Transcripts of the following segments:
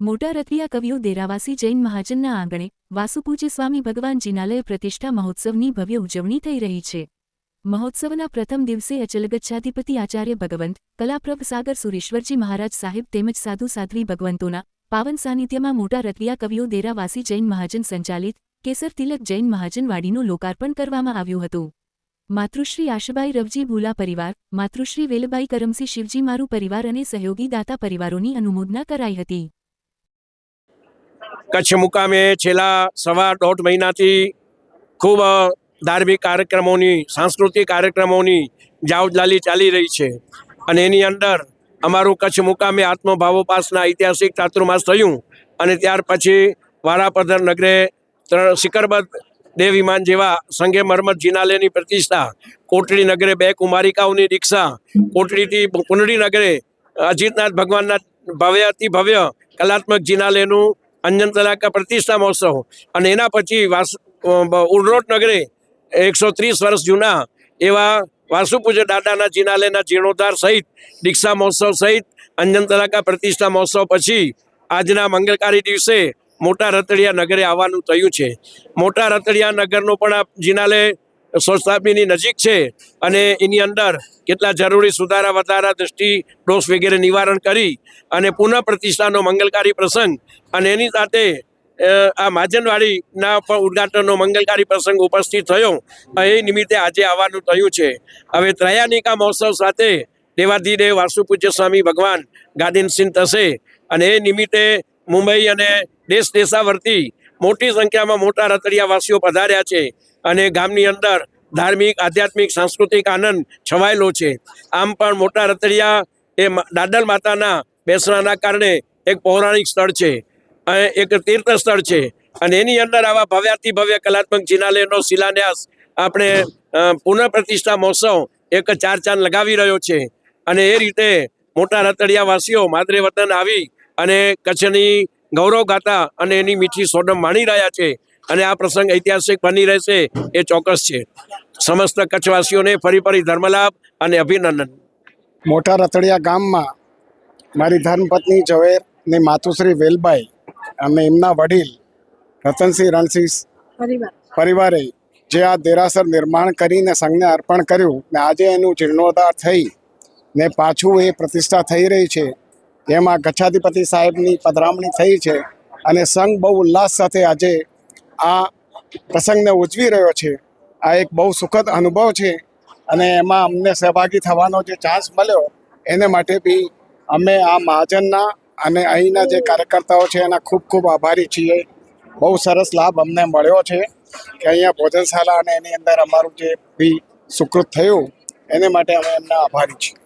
મોટા રથિયા કવિઓ દેરાવાસી જૈન મહાજનના આંગણે વાસુપૂજ્ય સ્વામી ભગવાન જિનાલય પ્રતિષ્ઠા મહોત્સવની ભવ્ય ઉજવણી થઈ રહી છે. મહોત્સવના પ્રથમ દિવસે અચલગચ્છાધિપતિ આચાર્ય ભગવંત, કલાપ્રભ સાગર સુરેશ્વરજી મહારાજ સાહેબ તેમજ સાધુ સાધ્વી ભગવંતોના પાવન સાનિધ્યમાં મોટા રથિયા કવિઓ દેરાવાસી જૈન મહાજન સંચાલિત કેસર તિલક જૈન મહાજનવાડીનું લોકાર્પણ કરવામાં આવ્યું હતું. માતૃશ્રી આશાબાઈ રવજી ભૂલા પરિવાર, માતૃશ્રી વેલબાઈ કરમસી શિવજી મારું પરિવાર અને સહયોગી દાતા પરિવારોની અનુમોદના કરાઈ હતી. કચ્છ મુકામે છેલ્લા સવા દોઢ મહિનાથી ખૂબ ધાર્મિક કાર્યક્રમોની, સાંસ્કૃતિક કાર્યક્રમોની જાવજલાલી ચાલી રહી છે. અને એની અંદર અમારું કચ્છ મુકામે આત્મભાવોપાસના ઐતિહાસિક ચાતુર્માસ થયું અને ત્યાર પછી વારાપદર નગરે શિખરબદ્ધ દેવ વિમાન જેવા સંગે મરમત જિનાલયની પ્રતિષ્ઠા, કોટડી નગરે બે કુમારિકાઓની દીક્ષા, કોટડીથી કુંડળી નગરે અજીતનાથ ભગવાનના ભવ્યથી ભવ્ય કલાત્મક જિનાલયનું અંજન તલાકા પ્રતિષ્ઠા મહોત્સવ. અને એના પછી વાસ ઉડરોટ નગરે એકસો ત્રીસ વર્ષ જૂના એવા વાસુપૂજ્ય દાદાના જિનાલયના જીર્ણોદ્ધાર સહિત દીક્ષા મહોત્સવ સહિત અંજન તલાકા પ્રતિષ્ઠા મહોત્સવ પછી આજના મંગળકારી દિવસે મોટા રતડિયા નગરે આવવાનું થયું છે. મોટા રતડિયા નગરનું પણ આ જિનાલય સ્વસ્થાપીની નજીક છે અને એની અંદર કેટલા જરૂરી સુધારા વધારા દ્રષ્ટિ દોષ વગેરે નિવારણ કરી અને પુનઃ પ્રતિષ્ઠાનો મંગલકારી પ્રસંગ અને એની સાથે આ માજનવાડીના પણ ઉદ્ઘાટનનો મંગલકારી પ્રસંગ ઉપસ્થિત થયો. એ નિમિત્તે આજે આવવાનું થયું છે. હવે ત્રયાનિકા મહોત્સવ સાથે દેવાધિદેવ વાસુપૂજ્ય સ્વામી ભગવાન ગાદીનસિંહ થશે અને એ નિમિત્તે મુંબઈ અને દેશ દેશાવર્તી મોટી સંખ્યામાં મોટા રતડિયાવાસીઓ પધાર્યા છે. અને ગામની અંદર ધાર્મિક, આધ્યાત્મિક, સાંસ્કૃતિક આનંદ છવાયેલો છે. આમ પણ મોટા રતડિયા એ દાદલ માતાના બેસણાના કારણે એક પૌરાણિક સ્થળ છે એક તીર્થ સ્થળ છે. અને એની અંદર આવા ભવ્યાતિ ભવ્ય કલાત્મક જિનાલયનો શિલાન્યાસ આપણે પુનઃ પ્રતિષ્ઠા મહોત્સવ એક ચાર ચાંદ લગાવી રહ્યો છે. અને એ રીતે મોટા રતડિયાવાસીઓ માદરે વતન આવી અને કચ્છની ગૌરવ ગાતા અને એની મીઠી સોડમ માણી રહ્યા છે. અને આ પ્રસંગ ઐતિહાસિક બની રહેશે એ ચોક્કસ છે. સમસ્ત કચ્છવાસીઓને ફરી ફરી ધર્મલાભ અને અભિનંદન. મોટા રતડિયા ગામમાં મારી ધર્મપત્ની ઝવેર ને માતુશ્રી વેલબાઈ અને એમના વડીલ રતનસિંહ રણસિંહ પરિવારે. જે આ દેરાસર નિર્માણ કરીને સંઘને અર્પણ કર્યું ને આજે એનું જીર્ણોદ્ધાર થઈ ને પાછું એ પ્રતિષ્ઠા થઈ રહી છે એમાં ગચ્છાધિપતિ સાહેબની પધરામણી થઈ છે અને સંઘ બહુ ઉલ્લાસ સાથે આજે આ પ્રસંગને ઉજવી રહ્યો છે. આ એક બહુ સુખદ અનુભવ છે અને એમાં અમને સહભાગી થવાનો જે ચાન્સ મળ્યો, એને માટે બી અમે આ મહાજનના અને અહીંના જે કાર્યકર્તાઓ છે એના ખૂબ ખૂબ આભારી છીએ. બહુ સરસ લાભ અમને મળ્યો છે કે અહીંયા ભોજનશાળા અને એની અંદર અમારું જે બી સુકૃત થયું, એને માટે અમે એમના આભારી છીએ.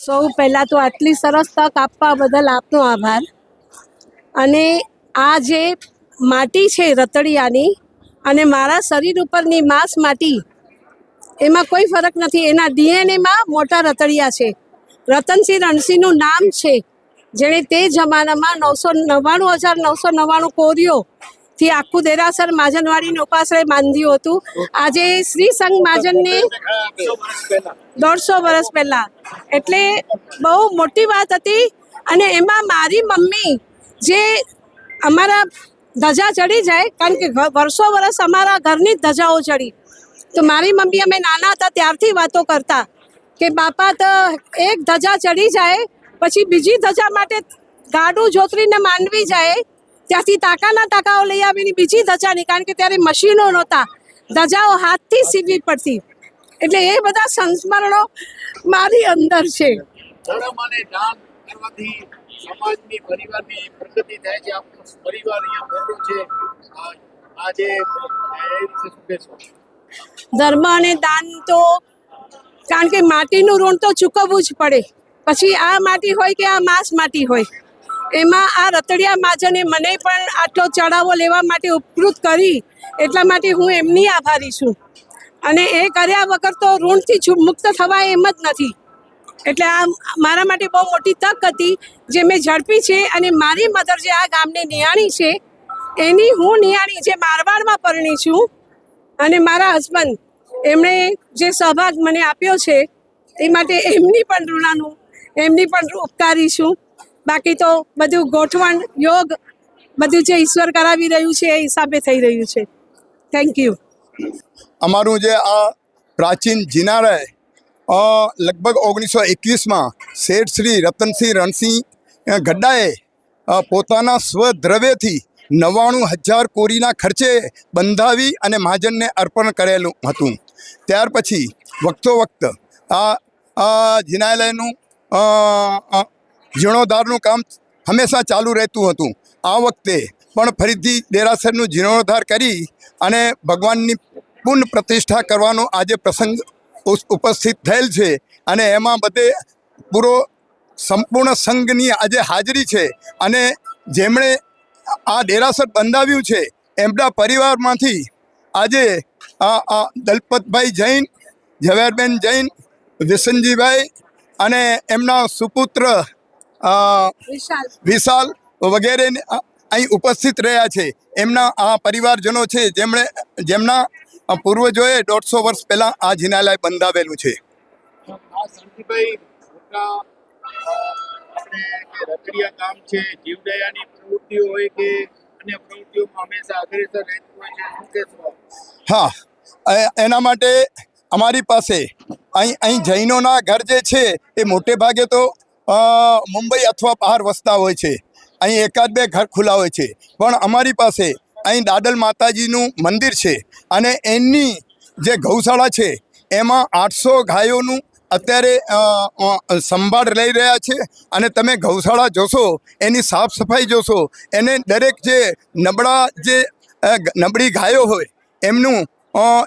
સૌ પહેલાં તો આટલી સરસ તક આપવા બદલ આપનો આભાર. અને આ જે માટી છે રતડિયાની અને મારા શરીર ઉપરની માંસ માટી, એમાં કોઈ ફરક નથી. એના ડીએનએમાં મોટા રતડિયા છે. રતનસિંહ રણસિંહનું નામ છે, જેણે તે જમાનામાં નવસો નવ્વાણું હજાર નવસો નવ્વાણું કોરીઓ થી આખું દેરાસર માજનવાડીને ઉપાશ્રય બાંધ્યું હતું. આજે શ્રી સંઘ માજનને દોઢસો વર્ષ પહેલા. એટલે બહુ મોટી વાત હતી અને એમાં મારી મમ્મી, જે અમારા ધજા ચડી જાય કારણ કે વર્ષો વર્ષ અમારા ઘરની જ ધજાઓ ચડી. તો મારી મમ્મી અમે નાના હતા ત્યારથી વાતો કરતા કે બાપા તો એક ધજા ચડી જાય, પછી બીજી ધજા માટે ગાડું જોતરીને માંડવી જાય, ત્યાંથી તાકાના તાકાઓ લઈ આવીને બીજી ધજાની કારણ કે ત્યારે મશીનો નહોતા. ધજાઓ હાથથી સીવવી પડતી. એટલે એ બધા સંસ્મરણો મારી અંદર છે. સમાજની, પરિવારની પ્રગતિ થાય છે, આપણો પરિવાર અહીંયા મોટો છે. આજે ધર્મ અને દાન તો કારણ કે માટીનું ઋણ તો ચૂકવવું જ પડે. પછી આ માટી હોય કે આ માંસ માટી હોય? એમાં આ રતડિયા માજને મને પણ આટલો ચડાવો લેવા માટે ઉપકૃત કરી. એટલા માટે હું એમની આભારી છું. અને એ કર્યા વગર તો ઋણથી મુક્ત થવાય એમ જ નથી. એટલે આ મારા માટે બહુ મોટી તક હતી. જે મેં ઝડપી છે અને મારી મધર જે આ ગામની નિયાણી છે એની હું નિયાણી જે મારવાડમાં પરણી છું અને મારા હસબન્ડ એમણે જે સહભાગ મને આપ્યો છે એ માટે એમની પણ ઋણાનું એમની પણ ઉપકારી છું. બાકી તો બધું ગોઠવણ યોગ બધું જે ઈશ્વર કરાવી રહ્યું છે એ હિસાબે થઈ રહ્યું છે. થેન્ક યુ અમારું જે આ પ્રાચીન અ, લગભગ ઓગણીસો એકવીસમાં શેઠ શ્રી રતનસિંહ રણસિંહ ગડ્ડાએ પોતાના સ્વદ્રવ્યથી નવ્વાણું હજાર કોરીના ખર્ચે બંધાવી અને મહાજનને અર્પણ કરેલું હતું. ત્યાર પછી વખતો વખત આ જિનાલયનું જીર્ણોદ્ધારનું કામ હંમેશા ચાલુ રહેતું હતું. આ વખતે પણ ફરીથી દેરાસરનું જીર્ણોદ્ધાર કરી અને ભગવાનની પુનઃ પ્રતિષ્ઠા કરવાનો આજે પ્રસંગ ઉપસ્થિત થયેલ છે અને એમાં બધે પૂરો સંપૂર્ણ સંઘની આજે હાજરી છે અને જેમણે આ દેરાસર બંધાવ્યું છે એમના પરિવારમાંથી આજે આ આ દલપતભાઈ જૈન ઝવેરબેન જૈન વિસનજીભાઈ અને એમના સુપુત્ર વિશાલ. વિશાલ વગેરે અહીં ઉપસ્થિત રહ્યા છે. એમના આ પરિવારજનો છે જેમણે જેમના પૂર્વજોએ દોઢસો વર્ષ પહેલાં આ જિનાલય બંધાવેલું છે. જીવદયાની પ્રવૃત્તિઓ હોય કે અન્ય પ્રવૃત્તિઓમાં હંમેશા અગ્રેસર રહેતું હોય છે હા એના માટે અમારી પાસે અહીં અહીં જૈનોના ઘર જે છે એ મોટે ભાગે તો મુંબઈ અથવા બહાર વસતા હોય છે. અહીં એકાદ બે ઘર ખુલ્લા હોય છે. પણ અમારી પાસે અહીં દાદલ માતાજીનું મંદિર છે અને એની જે ગૌશાળા છે, એમાં આઠસો ગાયોનું અત્યારે સંભાળ લઈ રહ્યા છે અને તમે ગૌશાળા જોશો, એની સાફ સફાઈ જોશો, એને દરેક જે નબળા જે નબળી ગાયો હોય, એમનું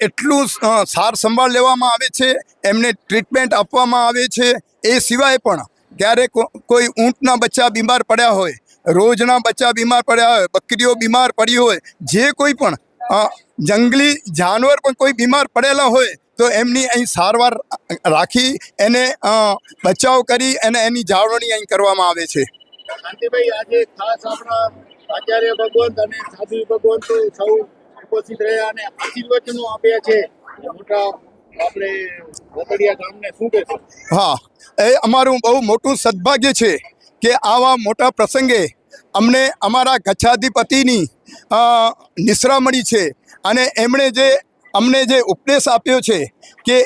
એટલું સાર સંભાળ લેવામાં આવે છે, એમને ટ્રીટમેન્ટ આપવામાં આવે છે, એ સિવાય પણ ક્યારેક કોઈ ઊંટના બચ્ચા બીમાર પડ્યા હોય રોજના બચ્ચા બીમાર પડ્યા હોય બકરીઓ બીમાર પડી હોય જે કોઈ પણ જંગલી જાનવર પણ કોઈ બીમાર પડેલા હોય તો એમની અહીં સારવાર રાખી એને બચાવ કરી અને એની જાળવણી અહીં કરવામાં આવે છે. શાંતિભાઈ આજે ખાસ આપણા આચાર્ય ભગવંત અને સાધુ ભગવંત સૌ ઉપસ્થિત રહ્યા અને આશીર્વચનો આપ્યા છે. મોટા આપણે ગામને શું કહેશો? હા એ અમારું બહુ મોટું સદભાગ્ય છે. કે આવા મોટા પ્રસંગે અમને અમારા ગચ્છાધિપતિની નિશ્રા મળી છે અને એમણે જે, અમને જે ઉપદેશ આપ્યો છે કે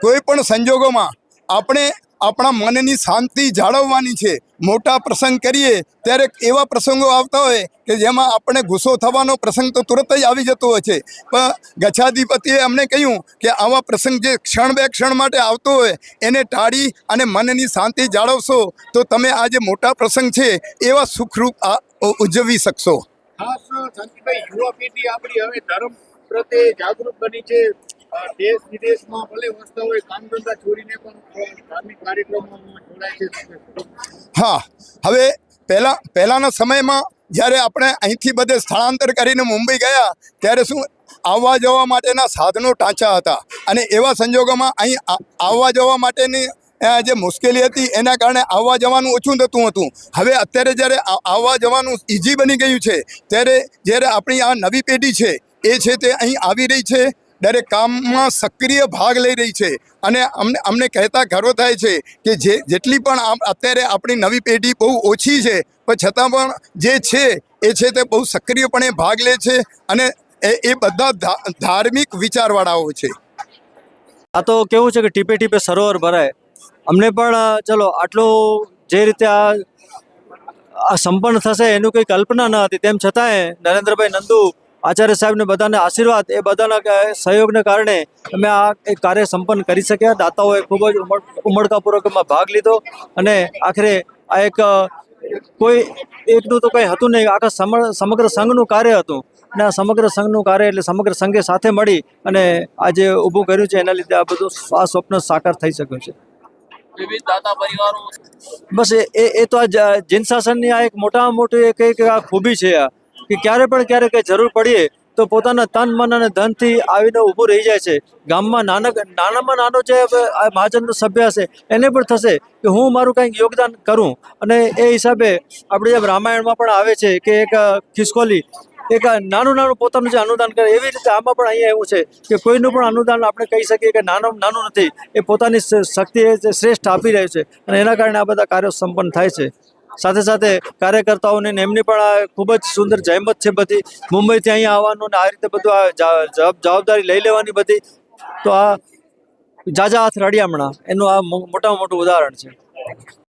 કોઈ પણ સંજોગોમાં આપણે આપણા મનની શાંતિ જાળવવાની છે મોટા પ્રસંગ કરીએ, ત્યારે એવા પ્રસંગો આવતા હોય કે જેમાં આપણે ગુસ્સો થવાનો પ્રસંગ તો તુરંત જ આવી જતો હોય છે. પણ ગચ્છાધિપતિએ અમને કહ્યું કે આવા પ્રસંગ જે ક્ષણ બે ક્ષણ માટે આવતો હોય, એને ટાળી અને મનની શાંતિ જાળવશો, તો તમે આ જે મોટા પ્રસંગ છે, એવા સુખરૂપ ઉજવી શકશો. ખાસ યુવા પેઢી આપણી હવે ધર્મ પ્રત્યે જાગૃત બની છે. દેશ વિદેશમાં ભલે વસતા હોય કામ ધંધા છોડીને પણ ધાર્મિક કાર્યક્રમોમાં જોડાય છે. હા, હવે પહેલા પહેલાંના સમયમાં જ્યારે આપણે અહીંથી બધે સ્થળાંતર કરીને મુંબઈ ગયા, ત્યારે શું આવવા જવા માટેના સાધનો ટાંચા હતા. અને એવા સંજોગોમાં અહીં આવવા જવા માટેની જે મુશ્કેલી હતી, એના કારણે આવવા જવાનું ઓછું થતું હતું. હવે અત્યારે જ્યારે આવવા જવાનું ઇઝી બની ગયું છે, ત્યારે જ્યારે આપણી આ નવી પેઢી છે, એ છે તે અહીં આવી રહી છે. દરેક કામમાં સક્રિય ભાગ લઈ રહી છે. અને અમને અમને કહેતા ગર્વ થાય છે કે જે, જેટલી પણ અત્યારે આપણી નવી પેઢી બહુ ઓછી છે, પણ છતાં પણ જે છે, એ છે તે બહુ સક્રિયપણે ભાગ લે છે અને એ બધા ધાર્મિક વિચારવાળાઓ છે. આ તો કેવું છે કે ટીપે ટીપે સરોવર ભરાય. અમને પણ, ચલો, આટલું જે રીતે આ સંપન્ન થશે એનું કંઈ કલ્પના ન હતી. તેમ છતાંય નરેન્દ્રભાઈ નંદુ આચાર્ય સાહેબને બધાને આશીર્વાદ એ બધાના સહયોગને કારણે અમે આ કાર્ય સંપન્ન કરી શક્યા. દાતાઓએ ખૂબ જ ઉમળ ઉમળકાપૂર્વક એમાં ભાગ લીધો અને આખરે આ એક કોઈ એકનું તો કંઈ હતું નહીં. આખા સમગ્ર સંઘનું કાર્ય હતું. અને આ સમગ્ર સંઘનું કાર્ય એટલે સમગ્ર સંઘે સાથે મળી અને આ જે ઊભું કર્યું છે. એના લીધે આ બધું આ સ્વપ્ન સાકાર થઈ શક્યું છે. વિવિધ દાતા પરિવારો બસ એ એ એ તો આ જિન શાસનની આ એક મોટામાં મોટી એક એક આ ખૂબી છે આ. કે ક્યારે પણ ક્યારે કંઈ જરૂર પડીએ તો પોતાના તન, મન અને ધનથી આવીને ઊભું રહી જાય છે. ગામમાં નાના નાનામાં નાનો જે મહાજનનો સભ્ય હશે, એને પણ થશે કે હું મારું કંઈક યોગદાન કરું. અને એ હિસાબે આપણે જેમ રામાયણમાં પણ આવે છે કે એક ખિસકોલી, એક નાનું નાનું પોતાનું જે અનુદાન કરે, એવી રીતે આમાં પણ અહીંયા એવું છે કે કોઈનું પણ અનુદાન આપણે કહી શકીએ કે નાનું નાનું નથી. એ પોતાની શક્તિ શ્રેષ્ઠ આપી રહે છે. અને એના કારણે આ બધા કાર્યો સંપન્ન થાય છે. સાથે સાથે કાર્યકર્તાઓને એમની પણ આ ખૂબ જ સુંદર જહેમત છે બધી. મુંબઈથી અહીંયા આવવાનું ને આ રીતે બધું જવાબદારી લઈ લેવાની બધી. તો આ જાજા હાથ રડિયામણા, એનું આ મોટામાં મોટું ઉદાહરણ છે.